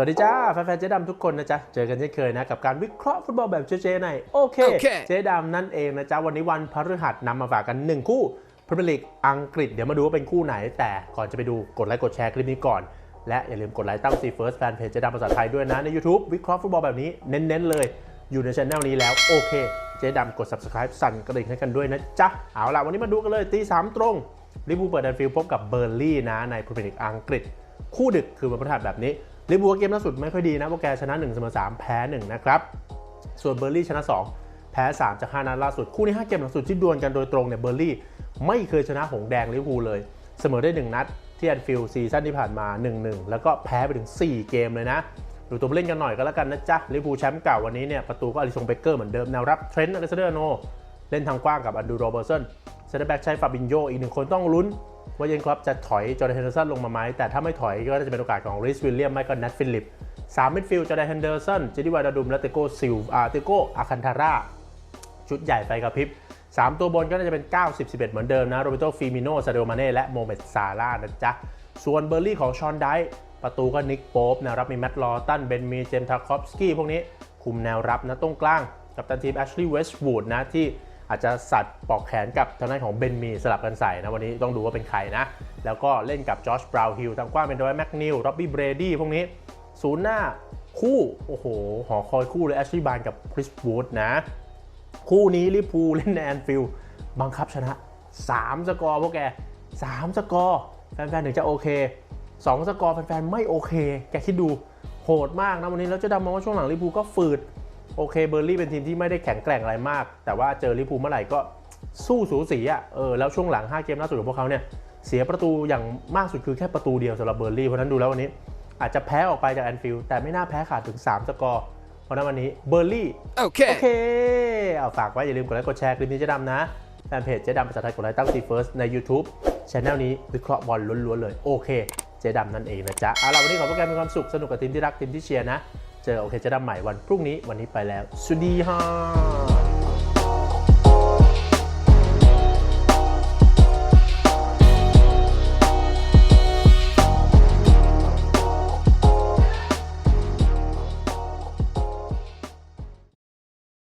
สวัสดีจ้าแฟนๆเจ๊ดำทุกคนนะจ๊ะ เจอกันเช่นเคยนะ กับการวิเคราะห์ฟุตบอลแบบเจ๊ๆในโอเคโอเค เจ๊ดำนั่นเองนะจ๊ะ วันนี้วันพฤหัสนำมาฝากกัน 1 คู่พรีเมียร์ลีกอังกฤษเดี๋ยวมาดูว่าเป็นคู่ไหน แต่ก่อนจะไปดูกดไลค์กดแชร์คลิปนี้ก่อน และอย่าลืมกดไลค์ตั้งซีเฟิร์สแฟนเพจเจ๊ดำภาษาไทยด้วยนะ ใน YouTube วิเคราะห์ฟุตบอลแบบนี้เน้นๆเลย อยู่ในช anel นี้แล้วโอเค เจ๊ดำกด subscribe สั่นกระดิ่งให้กันด้วยนะจ๊ะเอาล่ะวันนี้มาดูกันเลยตีสามตรงลิเวอร์พูลเปิดแอนฟิลด์พบกับเบอร์ลี่นะในพรีเมียร์ลีกอังกฤษ คู่ดึกคือวันพฤหัสแบบนี้ ลิเวอร์พูลเกมล่าสุดไม่ค่อยดีนะพวกแกชนะ1เสมอ3แพ้1นะครับส่วนเบอร์ลี่ชนะ 2 แพ้ 3 จาก 5 นัดล่าสุด คู่นี้ 5 เกมหลังสุดที่ดวลกันโดยตรงเนี่ยเบอร์ลี่ไม่เคยชนะหงแดงลิเวอร์พูลเลย เสมอได้ 1 นัดที่แอนฟิลด์ซีซั่นที่ผ่านมา 1-1 แล้วก็แพ้ไปถึง 4 เกมเลยนะดูตัวเล่นกันหน่อยก็แล้วกันนะจ๊ะลิเวอร์พูลแชมป์เก่าวันนี้เนี่ยประตูก็อลิซงเบเกอร์เหมือนเดิมแนวรับเทรนต์อเลสเดอร์โนเล่นทางกว้างกับอันดูโรเบอร์สันเซนเตอร์แบ็กใช้ฟาบินโยอีกหนึ่งคนต้องลุ้น ว่าเยนคลับจะถอยจอร์แดนเฮนเดอร์สันลงมาไหมแต่ถ้าไม่ถอยก็จะเป็นโอกาสของริสวิลเลียมไม่ก็แนทฟิลิปสามมิดฟิลด์จอร์แดนเฮนเดอร์สันเจดีวาดาดุมและเตโกซิลอาเตโกอาคันทาร่าชุดใหญ่ไฟกระพริบ3 ตัวบนก็น่าจะเป็น90 11 เหมือนเดิมนะโรเบโตฟิมิโนซาเดโอมาเน่และโมเมดซาร่านะจ๊ะ ส่วนเบอร์ลี่ของชอนไดประตูก็นิกโป๊ปแนวรับมีแมตต์ลอตันเบนมีเจมส์ทาคอฟสกี้พวกนี้ คุมแนวรับนะตรงกลาง กับตันทีมแอชลีย์เวสต์วูดนะที่ อาจจะสัตว์ปอกแขนกับทางด้านของเบนมีสลับกันใส่นะวันนี้ต้องดูว่าเป็นใครนะ แล้วก็เล่นกับจอชบราวฮิลทางกว้างเป็นดอยแมกนิลร็อบบี้เบรดี้พวกนี้ศูนย์หน้าคู่ โอ้โห หอคอยคู่เลยแอชลีย์บานกับคริสวูดนะ คู่นี้ลิพูเล่นในแอนฟิลด์บังคับชนะ 3 สกอร์พวกแก 3 สกอร์แฟนๆ ถึงจะโอเค 2 สกอร์แฟนๆ ไม่โอเค แกคิดดูโหดมากนะวันนี้แล้วเจะดำมองว่าช่วงหลังลิพูก็ฝืด โอเคเบอร์ลี่เป็นทีมที่ไม่ได้แข็งแกร่งอะไรมาก แต่ว่าเจอลิเวอร์พูลเมื่อไหร่ก็สู้สูสีอะเออแล้วช่วงหลัง 5 เกมล่าสุดของพวกเขาเนี่ยเสียประตูอย่างมากสุดคือแค่ประตูเดียวสำหรับเบอร์ลี่เพราะฉะนั้นดูแล้ววันนี้ อาจจะแพ้ออกไปจากแอนฟิลด์แต่ไม่น่าแพ้ขาดถึง 3 สกอร์เพราะฉะนั้นวันนี้เบอร์ลี่โอ Okay. เคเอาฝากไว้อย่าลืมกดไลค์กดแชร์คลิปนี้เจ๊ดำนะแฟนเพจเจ๊ดำภาษาไทยกดไลค์ตั้งซีเฟิร์สใน YouTube ช anel นี้วิเคราะห์บอลล้วนๆเลยโอเคเจ๊ดำนั่นเองนะจ๊ะเอาล่ะวันนี้ขอโปรแกรมมีความสุขสนุกกับทีมที่รักทีมที่เชียร์นะ เจอโอเคจะดำใหม่วันพรุ่งนี้วันนี้ไปแล้วสวัสดีฮะ